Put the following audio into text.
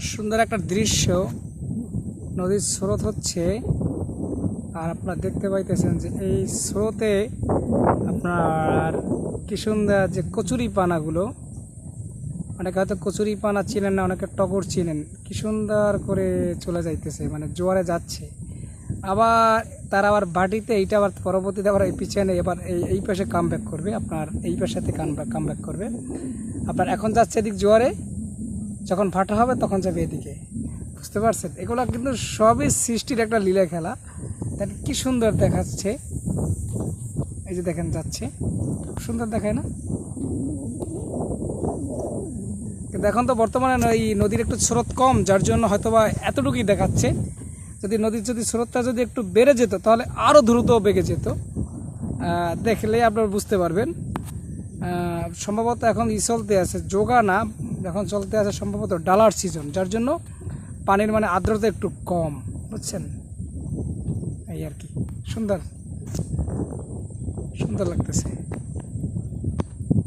সুন্দর একটা দৃশ্য। নদীর স্রোত হচ্ছে, আর আপনারা দেখতে পাইতেছেন যে এই স্রোতে আপনার কি সুন্দর যে কচুরি পানাগুলো। অনেকে হয়তো কচুরি পানা চিনেন না, অনেকে টগর চিনেন। কি সুন্দর করে চলে যাইতেছে মানে জোয়ারে যাচ্ছে। আবার তার আবার বাটিতে, এইটা আবার পরবর্তীতে আবার এই পিছনে এবার এই এই পাশে কাম ব্যাক করবে। আপনার এই পাশাতে কাম ব্যাক কাম ব্যাক করবে। আপনার এখন যাচ্ছে এদিক জোয়ারে। যখন ভাটা হবে তখন যাবে এদিকে। বুঝতে পারছেন? এগুলো কিন্তু সবই সৃষ্টির একটা লীলা খেলা। দেখেন কি সুন্দর দেখাচ্ছে। এই যে দেখেন, যাচ্ছে। সুন্দর দেখায় না? কিন্তু এখন তো, বর্তমানে এই নদীর একটু স্রোত কম, যার জন্য হয়তোবা এতটুকুই দেখাচ্ছে। যদি নদীর যদি স্রোতটা যদি একটু বেড়ে যেত, তাহলে আরও দ্রুত বেগে যেত। দেখলে আপনারা বুঝতে পারবেন। সম্ভবত এখন ই চলতে আছে, যোগা না, এখন চলতে আছে সম্ভবত ডালার সিজন যার জন্য পানির মানে আর্দ্রতা একটু কম, বুঝছেন? এই আর কি, সুন্দর সুন্দর লাগতেছে।